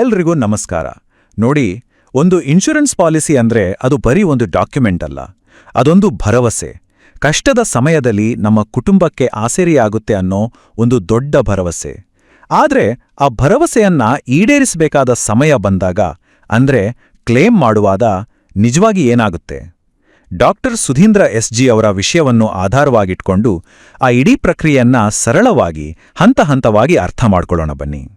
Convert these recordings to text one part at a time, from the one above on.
ಎಲ್ರಿಗೂ ನಮಸ್ಕಾರ. ನೋಡಿ, ಒಂದು ಇನ್ಶೂರೆನ್ಸ್ ಪಾಲಿಸಿ ಅಂದ್ರೆ ಅದು ಬರೀ ಒಂದು ಡಾಕ್ಯುಮೆಂಟ್ ಅಲ್ಲ. ಅದೊಂದು ಭರವಸೆ. ಕಷ್ಟದ ಸಮಯದಲ್ಲಿ ನಮ್ಮ ಕುಟುಂಬಕ್ಕೆ ಆಸರಿಯಾಗುತ್ತೆ ಅನ್ನೋ ಒಂದು ದೊಡ್ಡ ಭರವಸೆ. ಆದ್ರೆ, ಆ ಭರವಸೆಯನ್ನ ಈಡೇರಿಸಬೇಕಾದ ಸಮಯ ಬಂದಾಗ, ಅಂದ್ರೆ ಕ್ಲೇಮ್ ಮಾಡುವಾದ ನಿಜವಾಗಿ ಏನಾಗುತ್ತೆ? ಡಾಕ್ಟರ್ ಸುಧೀಂದ್ರ ಎಸ್ ಜಿ ಅವರ ವಿಷಯವನ್ನು ಆಧಾರವಾಗಿಟ್ಕೊಂಡು ಆ ಇಡೀ ಪ್ರಕ್ರಿಯೆಯನ್ನ ಸರಳವಾಗಿ, ಹಂತ ಹಂತವಾಗಿ ಅರ್ಥ ಮಾಡ್ಕೊಳ್ಳೋಣ ಬನ್ನಿ.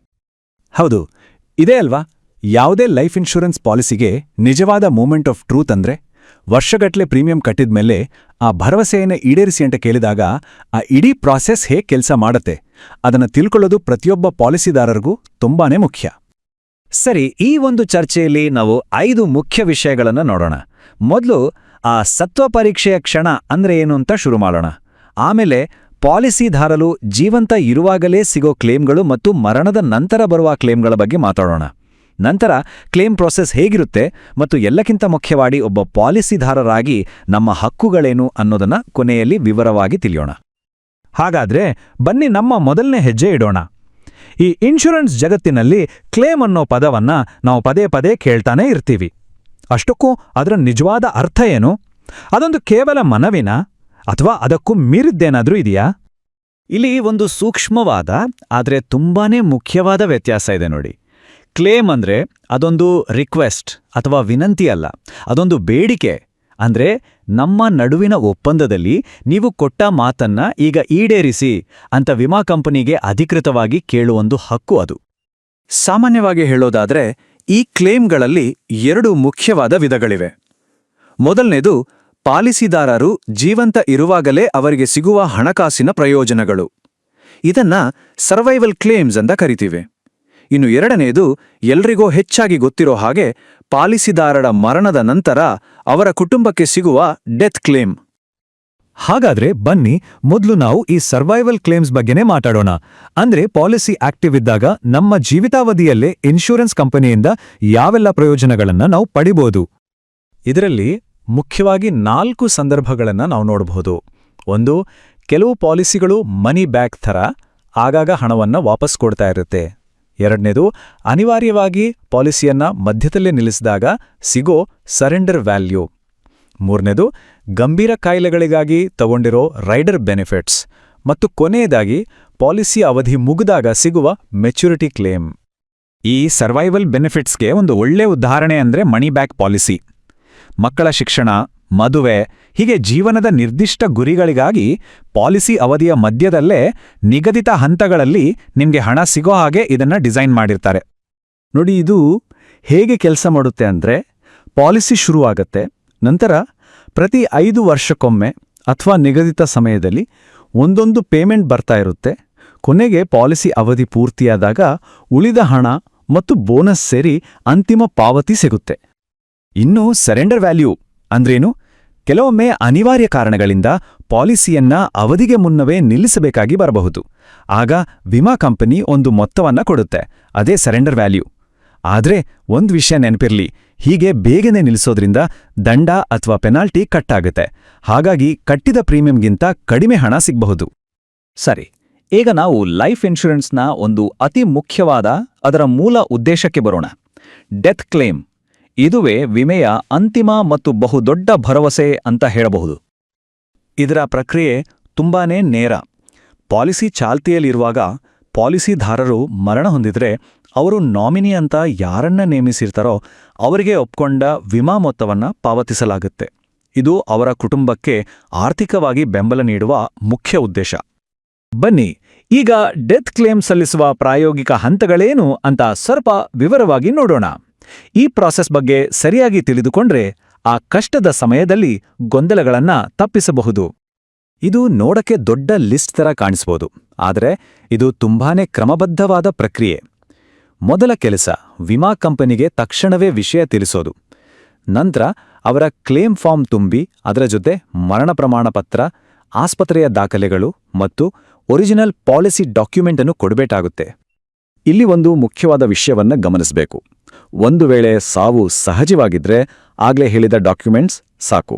ಹೌದು ಇದೇ ಅಲ್ವಾ? ಯಾವುದೇ ಲೈಫ್ ಇನ್ಶೂರೆನ್ಸ್ ಪಾಲಿಸಿಗೆ ನಿಜವಾದ ಮೂಮೆಂಟ್ ಆಫ್ ಟ್ರೂತ್ ಅಂದ್ರೆ ವರ್ಷಗಟ್ಲೆ ಪ್ರೀಮಿಯಂ ಕಟ್ಟಿದ್ಮೇಲೆ ಆ ಭರವಸೆಯನ್ನು ಈಡೇರಿಸಿ ಅಂತ ಕೇಳಿದಾಗ ಆ ಇಡೀ ಪ್ರಾಸೆಸ್ ಹೇಗೆ ಕೆಲಸ ಮಾಡತ್ತೆ? ಅದನ್ನು ತಿಳ್ಕೊಳ್ಳೋದು ಪ್ರತಿಯೊಬ್ಬ ಪಾಲಿಸಿದಾರರಿಗೂ ತುಂಬಾನೇ ಮುಖ್ಯ. ಸರಿ, ಈ ಒಂದು ಚರ್ಚೆಯಲ್ಲಿ ನಾವು ಐದು ಮುಖ್ಯ ವಿಷಯಗಳನ್ನು ನೋಡೋಣ. ಮೊದಲು ಆ ಸತ್ವ ಪರೀಕ್ಷೆಯ ಕ್ಷಣ ಅಂದ್ರೆ ಏನು ಅಂತ ಶುರು ಮಾಡೋಣ. ಆಮೇಲೆ ಪಾಲಿಸಿದಾರರು ಜೀವಂತ ಇರುವಾಗಲೇ ಸಿಗೋ ಕ್ಲೇಮ್ಗಳು ಮತ್ತು ಮರಣದ ನಂತರ ಬರುವ ಕ್ಲೇಮ್ಗಳ ಬಗ್ಗೆ ಮಾತಾಡೋಣ. ನಂತರ ಕ್ಲೇಮ್ ಪ್ರೊಸೆಸ್ ಹೇಗಿರುತ್ತೆ ಮತ್ತು ಎಲ್ಲಕ್ಕಿಂತ ಮುಖ್ಯವಾಗಿ ಒಬ್ಬ ಪಾಲಿಸಿದಾರರಾಗಿ ನಮ್ಮ ಹಕ್ಕುಗಳೇನು ಅನ್ನೋದನ್ನ ಕೊನೆಯಲ್ಲಿ ವಿವರವಾಗಿ ತಿಳಿಯೋಣ. ಹಾಗಾದ್ರೆ ಬನ್ನಿ ನಮ್ಮ ಮೊದಲನೇ ಹೆಜ್ಜೆ ಇಡೋಣ. ಈ ಇನ್ಶೂರೆನ್ಸ್ ಜಗತ್ತಿನಲ್ಲಿ ಕ್ಲೇಮ್ ಅನ್ನೋ ಪದವನ್ನ ನಾವು ಪದೇ ಪದೇ ಕೇಳ್ತಾನೇ ಇರ್ತೀವಿ. ಅಷ್ಟಕ್ಕೂ ಅದರ ನಿಜವಾದ ಅರ್ಥ ಏನು? ಅದೊಂದು ಕೇವಲ ಮನವಿನ? ಅಥವಾ ಅದಕ್ಕೂ ಮೀರಿದ್ದೇನಾದ್ರೂ ಇದೆಯಾ? ಇಲ್ಲಿ ಒಂದು ಸೂಕ್ಷ್ಮವಾದ, ಆದರೆ ತುಂಬಾನೇ ಮುಖ್ಯವಾದ ವ್ಯತ್ಯಾಸ ಇದೆ ನೋಡಿ. ಕ್ಲೇಮ್ ಅಂದ್ರೆ ಅದೊಂದು ರಿಕ್ವೆಸ್ಟ್ ಅಥವಾ ವಿನಂತಿ ಅಲ್ಲ, ಅದೊಂದು ಬೇಡಿಕೆ. ಅಂದ್ರೆ ನಮ್ಮ ನಡುವಿನ ಒಪ್ಪಂದದಲ್ಲಿ ನೀವು ಕೊಟ್ಟ ಮಾತನ್ನ ಈಗ ಈಡೇರಿಸಿ ಅಂತ ವಿಮಾ ಕಂಪನಿಗೆ ಅಧಿಕೃತವಾಗಿ ಕೇಳುವೊಂದು ಹಕ್ಕು ಅದು. ಸಾಮಾನ್ಯವಾಗಿ ಹೇಳೋದಾದ್ರೆ, ಈ ಕ್ಲೇಮ್ಗಳಲ್ಲಿ ಎರಡು ಮುಖ್ಯವಾದ ವಿಧಗಳಿವೆ. ಮೊದಲನೇದು ಪಾಲಿಸಿದಾರರು ಜೀವಂತ ಇರುವಾಗಲೇ ಅವರಿಗೆ ಸಿಗುವ ಹಣಕಾಸಿನ ಪ್ರಯೋಜನಗಳು. ಇದನ್ನ ಸರ್ವೈವಲ್ ಕ್ಲೇಮ್ಸ್ ಅಂತ ಕರಿತೀವಿ. ಇನ್ನು ಎರಡನೆಯದು ಎಲ್ರಿಗೂ ಹೆಚ್ಚಾಗಿ ಗೊತ್ತಿರೋ ಹಾಗೆ ಪಾಲಿಸಿದಾರರ ಮರಣದ ನಂತರ ಅವರ ಕುಟುಂಬಕ್ಕೆ ಸಿಗುವ ಡೆತ್ ಕ್ಲೇಮ್ ಹಾಗಾದ್ರೆ ಬನ್ನಿ, ಮೊದಲು ನಾವು ಈ ಸರ್ವೈವಲ್ ಕ್ಲೇಮ್ಸ್ ಬಗ್ಗೆನೇ ಮಾತಾಡೋಣ. ಅಂದ್ರೆ ಪಾಲಿಸಿ ಆಕ್ಟಿವ್ ಇದ್ದಾಗ ನಮ್ಮ ಜೀವಿತಾವಧಿಯಲ್ಲೇ ಇನ್ಶೂರೆನ್ಸ್ ಕಂಪನಿಯಿಂದ ಯಾವೆಲ್ಲ ಪ್ರಯೋಜನಗಳನ್ನ ನಾವು ಪಡಿಬೋದು? ಇದರಲ್ಲಿ ಮುಖ್ಯವಾಗಿ ನಾಲ್ಕು ಸಂದರ್ಭಗಳನ್ನು ನಾವು ನೋಡಬಹುದು. ಒಂದು, ಕೆಲವು ಪಾಲಿಸಿಗಳು ಮನಿ ಬ್ಯಾಕ್ ಥರ ಆಗಾಗ ಹಣವನ್ನು ವಾಪಸ್ ಕೊಡ್ತಾ ಇರುತ್ತೆ. ಎರಡನೇದು, ಅನಿವಾರ್ಯವಾಗಿ ಪಾಲಿಸಿಯನ್ನ ಮಧ್ಯದಲ್ಲೇ ನಿಲ್ಲಿಸಿದಾಗ ಸಿಗೋ ಸರೆಂಡರ್ ವ್ಯಾಲ್ಯೂ ಮೂರನೇದು, ಗಂಭೀರ ಕಾಯಿಲೆಗಳಿಗಾಗಿ ತಗೊಂಡಿರೋ ರೈಡರ್ ಬೆನಿಫಿಟ್ಸ್ ಮತ್ತು ಕೊನೆಯದಾಗಿ ಪಾಲಿಸಿ ಅವಧಿ ಮುಗಿದಾಗ ಸಿಗುವ ಮೆಚುರಿಟಿ ಕ್ಲೇಮ್ ಈ ಸರ್ವೈವಲ್ ಬೆನಿಫಿಟ್ಸ್ಗೆ ಒಂದು ಒಳ್ಳೆ ಉದಾಹರಣೆ ಅಂದ್ರೆ ಮನಿ ಬ್ಯಾಕ್ ಪಾಲಿಸಿ ಮಕ್ಕಳ ಶಿಕ್ಷಣ, ಮದುವೆ, ಹೀಗೆ ಜೀವನದ ನಿರ್ದಿಷ್ಟ ಗುರಿಗಳಿಗಾಗಿ ಪಾಲಿಸಿ ಅವಧಿಯ ಮಧ್ಯದಲ್ಲೇ ನಿಗದಿತ ಹಂತಗಳಲ್ಲಿ ನಿಮಗೆ ಹಣ ಸಿಗೋ ಹಾಗೆ ಇದನ್ನ ಡಿಸೈನ್ ಮಾಡಿರ್ತಾರೆ. ನೋಡಿ, ಇದು ಹೇಗೆ ಕೆಲಸ ಮಾಡುತ್ತೆ ಅಂದ್ರೆ ಪಾಲಿಸಿ ಶುರುವಾಗತ್ತೆ, ನಂತರ ಪ್ರತಿ ಐದು ವರ್ಷಕ್ಕೊಮ್ಮೆ ಅಥವಾ ನಿಗದಿತ ಸಮಯದಲ್ಲಿ ಒಂದೊಂದು ಪೇಮೆಂಟ್ ಬರ್ತಾ ಇರುತ್ತೆ, ಕೊನೆಗೆ ಪಾಲಿಸಿ ಅವಧಿ ಪೂರ್ತಿಯಾದಾಗ ಉಳಿದ ಹಣ ಮತ್ತು ಬೋನಸ್ ಸೇರಿ ಅಂತಿಮ ಪಾವತಿ ಸಿಗುತ್ತೆ. ಇನ್ನು ಸರೆಂಡರ್ ವ್ಯಾಲ್ಯೂ ಅಂದ್ರೇನು? ಕೆಲವೊಮ್ಮೆ ಅನಿವಾರ್ಯ ಕಾರಣಗಳಿಂದ ಪಾಲಿಸಿಯನ್ನ ಅವಧಿಗೆ ಮುನ್ನವೇ ನಿಲ್ಲಿಸಬೇಕಾಗಿ ಬರಬಹುದು. ಆಗ ವಿಮಾ ಕಂಪನಿ ಒಂದು ಮೊತ್ತವನ್ನ ಕೊಡುತ್ತೆ, ಅದೇ ಸರೆಂಡರ್ ವ್ಯಾಲ್ಯೂ ಆದ್ರೆ ಒಂದ್ ವಿಷಯ ನೆನಪಿರ್ಲಿ, ಹೀಗೆ ಬೇಗನೆ ನಿಲ್ಲಿಸೋದ್ರಿಂದ ದಂಡ ಅಥವಾ ಪೆನಾಲ್ಟಿ ಕಟ್ಟಾಗುತ್ತೆ. ಹಾಗಾಗಿ ಕಟ್ಟಿದ ಪ್ರೀಮಿಯಂಗಿಂತ ಕಡಿಮೆ ಹಣ ಸಿಗಬಹುದು. ಸರಿ, ಈಗ ನಾವು ಲೈಫ್ ಇನ್ಶೂರೆನ್ಸ್ನ ಒಂದು ಅತಿ ಮುಖ್ಯವಾದ ಅದರ ಮೂಲ ಉದ್ದೇಶಕ್ಕೆ ಬರೋಣ. ಡೆತ್ ಕ್ಲೇಮ್ ಇದುವೇ ವಿಮೆಯ ಅಂತಿಮ ಮತ್ತು ಬಹುದೊಡ್ಡ ಭರವಸೆ ಅಂತ ಹೇಳಬಹುದು. ಇದರ ಪ್ರಕ್ರಿಯೆ ತುಂಬಾನೇ ನೇರ. ಪಾಲಿಸಿ ಚಾಲ್ತಿಯಲ್ಲಿರುವಾಗ ಪಾಲಿಸಿದಾರರು ಮರಣ ಹೊಂದಿದ್ರೆ ಅವರು ನಾಮಿನಿ ಅಂತ ಯಾರನ್ನ ನೇಮಿಸಿರ್ತಾರೋ ಅವರಿಗೆ ಒಪ್ಕೊಂಡ ವಿಮಾ ಮೊತ್ತವನ್ನ ಪಾವತಿಸಲಾಗುತ್ತೆ. ಇದು ಅವರ ಕುಟುಂಬಕ್ಕೆ ಆರ್ಥಿಕವಾಗಿ ಬೆಂಬಲ ನೀಡುವ ಮುಖ್ಯ ಉದ್ದೇಶ. ಬನ್ನಿ, ಈಗ ಡೆತ್ ಕ್ಲೇಮ್ ಸಲ್ಲಿಸುವ ಪ್ರಾಯೋಗಿಕ ಹಂತಗಳೇನು ಅಂತ ಸ್ವಲ್ಪ ವಿವರವಾಗಿ ನೋಡೋಣ. ಈ ಪ್ರಾಸೆಸ್ ಬಗ್ಗೆ ಸರಿಯಾಗಿ ತಿಳಿದುಕೊಂಡ್ರೆ ಆ ಕಷ್ಟದ ಸಮಯದಲ್ಲಿ ಗೊಂದಲಗಳನ್ನ ತಪ್ಪಿಸಬಹುದು. ಇದು ನೋಡಕ್ಕೆ ದೊಡ್ಡ ಲಿಸ್ಟ್ ತರ ಕಾಣಿಸ್ಬೋದು. ಆದರೆ ಇದು ತುಂಬಾನೇ ಕ್ರಮಬದ್ಧವಾದ ಪ್ರಕ್ರಿಯೆ. ಮೊದಲ ಕೆಲಸ ವಿಮಾ ಕಂಪನಿಗೆ ತಕ್ಷಣವೇ ವಿಷಯ ತಿಳಿಸೋದು. ನಂತರ ಅವರ ಕ್ಲೇಮ್ ಫಾರ್ಮ್ ತುಂಬಿ ಅದರ ಜೊತೆ ಮರಣ ಪ್ರಮಾಣ ಪತ್ರ, ಆಸ್ಪತ್ರೆಯ ದಾಖಲೆಗಳು ಮತ್ತು ಒರಿಜಿನಲ್ ಪಾಲಿಸಿ ಡಾಕ್ಯುಮೆಂಟನ್ನು ಕೊಡಬೇಕಾಗುತ್ತೆ. ಇಲ್ಲಿ ಒಂದು ಮುಖ್ಯವಾದ ವಿಷಯವನ್ನ ಗಮನಿಸಬೇಕು. ಒಂದು ವೇಳೆ ಸಾವು ಸಹಜವಾಗಿದ್ರೆ ಆಗ್ಲೇ ಹೇಳಿದ ಡಾಕ್ಯುಮೆಂಟ್ಸ್ ಸಾಕು.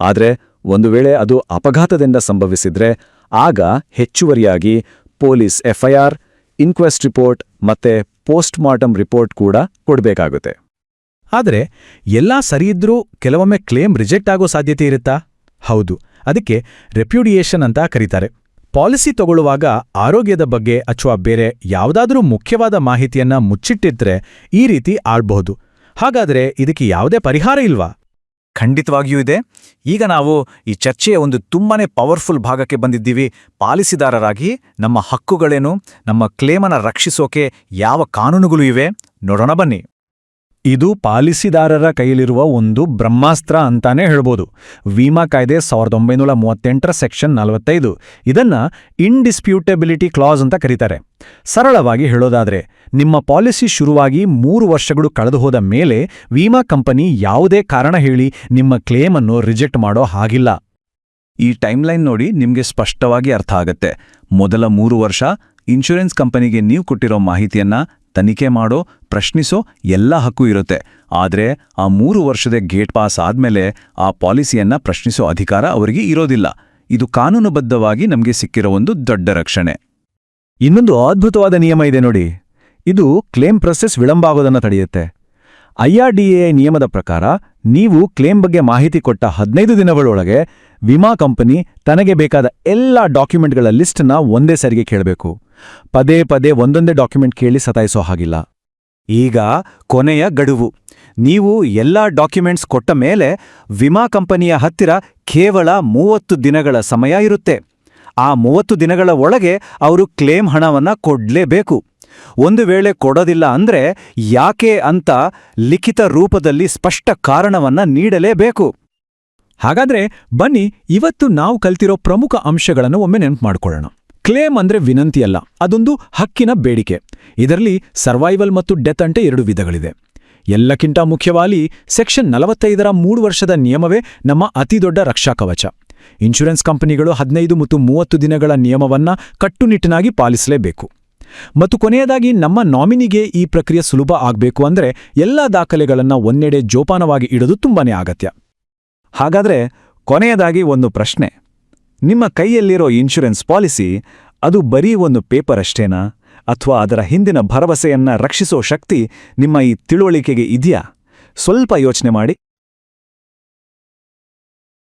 ಆದ್ರೆ ಒಂದು ವೇಳೆ ಅದು ಅಪಘಾತದಿಂದ ಸಂಭವಿಸಿದ್ರೆ ಆಗ ಹೆಚ್ಚುವರಿಯಾಗಿ ಪೊಲೀಸ್ ಎಫ್ಐಆರ್, ಇನ್ಕ್ವೆಸ್ಟ್ ರಿಪೋರ್ಟ್ ಮತ್ತೆ ಪೋಸ್ಟ್ ಮಾರ್ಟಮ್ ರಿಪೋರ್ಟ್ ಕೂಡ ಕೊಡಬೇಕಾಗುತ್ತೆ. ಆದರೆ ಎಲ್ಲ ಸರಿಯಿದ್ರೂ ಕೆಲವೊಮ್ಮೆ ಕ್ಲೇಮ್ ರಿಜೆಕ್ಟ್ ಆಗೋ ಸಾಧ್ಯತೆ ಇರುತ್ತಾ? ಹೌದು, ಅದಕ್ಕೆ ರೆಪ್ಯುಡಿಯೇಷನ್ ಅಂತ ಕರೀತಾರೆ. ಪಾಲಿಸಿ ತಗೊಳ್ಳುವಾಗ ಆರೋಗ್ಯದ ಬಗ್ಗೆ ಅಥವಾ ಬೇರೆ ಯಾವುದಾದರೂ ಮುಖ್ಯವಾದ ಮಾಹಿತಿಯನ್ನ ಮುಚ್ಚಿಟ್ಟಿದ್ರೆ ಈ ರೀತಿ ಆಳ್ಬಹುದು. ಹಾಗಾದ್ರೆ ಇದಕ್ಕೆ ಯಾವುದೇ ಪರಿಹಾರ ಇಲ್ವಾ? ಖಂಡಿತವಾಗಿಯೂ ಇದೆ. ಈಗ ನಾವು ಈ ಚರ್ಚೆಯ ಒಂದು ತುಂಬಾನೇ ಪವರ್ಫುಲ್ ಭಾಗಕ್ಕೆ ಬಂದಿದ್ದೀವಿ. ಪಾಲಿಸಿದಾರರಾಗಿ ನಮ್ಮ ಹಕ್ಕುಗಳೇನು, ನಮ್ಮ ಕ್ಲೇಮನ ರಕ್ಷಿಸೋಕೆ ಯಾವ ಕಾನೂನುಗಳು ಇವೆ? ನೋಡೋಣ ಬನ್ನಿ. ಇದು ಪಾಲಿಸಿದಾರರ ಕೈಯಲ್ಲಿರುವ ಒಂದು ಬ್ರಹ್ಮಾಸ್ತ್ರ ಅಂತಾನೆ ಹೇಳ್ಬೋದು. ವಿಮಾ ಕಾಯ್ದೆ ಸಾವಿರದ ಒಂಬೈನೂರ ಮೂವತ್ತೆಂಟರ ಸೆಕ್ಷನ್ ನಲವತ್ತೈದು. ಇದನ್ನ ಇನ್ಡಿಸ್ಪ್ಯೂಟೆಬಿಲಿಟಿ ಕ್ಲಾಸ್ ಅಂತ ಕರೀತಾರೆ. ಸರಳವಾಗಿ ಹೇಳೋದಾದ್ರೆ, ನಿಮ್ಮ ಪಾಲಿಸಿ ಶುರುವಾಗಿ ಮೂರು ವರ್ಷಗಳು ಕಳೆದು ಹೋದ ಮೇಲೆ ವಿಮಾ ಕಂಪನಿ ಯಾವುದೇ ಕಾರಣ ಹೇಳಿ ನಿಮ್ಮ ಕ್ಲೇಮ್ ಅನ್ನು ರಿಜೆಕ್ಟ್ ಮಾಡೋ ಹಾಗಿಲ್ಲ. ಈ ಟೈಮ್ಲೈನ್ ನೋಡಿ ನಿಮಗೆ ಸ್ಪಷ್ಟವಾಗಿ ಅರ್ಥ ಆಗತ್ತೆ. ಮೊದಲ ಮೂರು ವರ್ಷ ಇನ್ಶೂರೆನ್ಸ್ ಕಂಪನಿಗೆ ನೀವು ಕೊಟ್ಟಿರೋ ಮಾಹಿತಿಯನ್ನ ತನಿಖೆ ಮಾಡೋ, ಪ್ರಶ್ನಿಸೋ ಎಲ್ಲ ಹಕ್ಕು ಇರುತ್ತೆ. ಆದ್ರೆ ಆ ಮೂರು ವರ್ಷದ ಗೇಟ್ ಪಾಸ್ ಆದ್ಮೇಲೆ ಆ ಪಾಲಿಸಿಯನ್ನ ಪ್ರಶ್ನಿಸೋ ಅಧಿಕಾರ ಅವರಿಗೆ ಇರೋದಿಲ್ಲ. ಇದು ಕಾನೂನುಬದ್ಧವಾಗಿ ನಮಗೆ ಸಿಕ್ಕಿರೋ ಒಂದು ದೊಡ್ಡ ರಕ್ಷಣೆ. ಇನ್ನೊಂದು ಅದ್ಭುತವಾದ ನಿಯಮ ಇದೆ ನೋಡಿ. ಇದು ಕ್ಲೇಮ್ ಪ್ರೊಸೆಸ್ ವಿಳಂಬ ಆಗೋದನ್ನು ತಡೆಯುತ್ತೆ ಐಆರ್ಡಿಎ ನಿಯಮದ ಪ್ರಕಾರ ನೀವು ಕ್ಲೇಮ್ ಬಗ್ಗೆ ಮಾಹಿತಿ ಕೊಟ್ಟ ಹದಿನೈದು ದಿನಗಳೊಳಗೆ ವಿಮಾ ಕಂಪನಿ ತನಗೆ ಬೇಕಾದ ಎಲ್ಲ ಡಾಕ್ಯುಮೆಂಟ್ಗಳ ಲಿಸ್ಟ್ನ ಒಂದೇ ಸರಿಗೆ ಕೇಳಬೇಕು. ಪದೇ ಪದೇ ಒಂದೊಂದೇ ಡಾಕ್ಯುಮೆಂಟ್ ಕೇಳಿ ಸತಾಯಿಸೋ ಹಾಗಿಲ್ಲ. ಈಗ ಕೊನೆಯ ಗಡುವು. ನೀವು ಎಲ್ಲ ಡಾಕ್ಯುಮೆಂಟ್ಸ್ ಕೊಟ್ಟ ಮೇಲೆ ವಿಮಾ ಕಂಪನಿಯ ಹತ್ತಿರ ಕೇವಲ ಮೂವತ್ತು ದಿನಗಳ ಸಮಯ ಇರುತ್ತೆ. ಆ ಮೂವತ್ತು ದಿನಗಳ ಒಳಗೆ ಅವರು ಕ್ಲೇಮ್ ಹಣವನ್ನ ಕೊಡ್ಲೇಬೇಕು. ಒಂದು ವೇಳೆ ಕೊಡೋದಿಲ್ಲ ಅಂದ್ರೆ ಯಾಕೆ ಅಂತ ಲಿಖಿತ ರೂಪದಲ್ಲಿ ಸ್ಪಷ್ಟ ಕಾರಣವನ್ನ ನೀಡಲೇಬೇಕು. ಹಾಗಾದ್ರೆ ಬನ್ನಿ, ಇವತ್ತು ನಾವು ಕಲ್ತಿರೋ ಪ್ರಮುಖ ಅಂಶಗಳನ್ನು ಒಮ್ಮೆ ನೆನಪು ಮಾಡ್ಕೊಳ್ಳೋಣ. ಕ್ಲೇಮ್ ಅಂದ್ರೆ ವಿನಂತಿಯಲ್ಲ ಅದೊಂದು ಹಕ್ಕಿನ ಬೇಡಿಕೆ. ಇದರಲ್ಲಿ ಸರ್ವೈವಲ್ ಮತ್ತು ಡೆತ್ ಅಂಟೆ ಎರಡು ವಿಧಗಳಿದೆ ಎಲ್ಲಕ್ಕಿಂತ ಮುಖ್ಯವಾಗಿ ಸೆಕ್ಷನ್ ನಲವತ್ತೈದರ ಮೂರು ವರ್ಷದ ನಿಯಮವೇ ನಮ್ಮ ಅತಿದೊಡ್ಡ ರಕ್ಷಾ ಕವಚ. ಇನ್ಶೂರೆನ್ಸ್ ಕಂಪನಿಗಳು ಹದಿನೈದು ಮತ್ತು ಮೂವತ್ತು ದಿನಗಳ ನಿಯಮವನ್ನ ಕಟ್ಟುನಿಟ್ಟಿನಾಗಿ ಪಾಲಿಸಲೇಬೇಕು. ಮತ್ತು ಕೊನೆಯದಾಗಿ ನಮ್ಮ ನಾಮಿನಿಗೆ ಈ ಪ್ರಕ್ರಿಯೆ ಸುಲಭ ಆಗಬೇಕು ಅಂದ್ರೆ ಎಲ್ಲಾ ದಾಖಲೆಗಳನ್ನ ಒಂದೆಡೆ ಜೋಪಾನವಾಗಿ ಇಡೋದು ತುಂಬಾನೇ ಅಗತ್ಯ. ಹಾಗಾದ್ರೆ ಕೊನೆಯದಾಗಿ ಒಂದು ಪ್ರಶ್ನೆ. ನಿಮ್ಮ ಕೈಯಲ್ಲಿರೋ ಇನ್ಶೂರೆನ್ಸ್ ಪಾಲಿಸಿ, ಅದು ಬರೀ ಒಂದು ಪೇಪರ್ ಅಷ್ಟೇನಾ? ಅಥವಾ ಅದರ ಹಿಂದಿನ ಭರವಸೆಯನ್ನ ರಕ್ಷಿಸೋ ಶಕ್ತಿ ನಿಮ್ಮ ಈ ತಿಳುವಳಿಕೆಗೆ ಇದೆಯಾ? ಸ್ವಲ್ಪ ಯೋಚನೆ ಮಾಡಿ.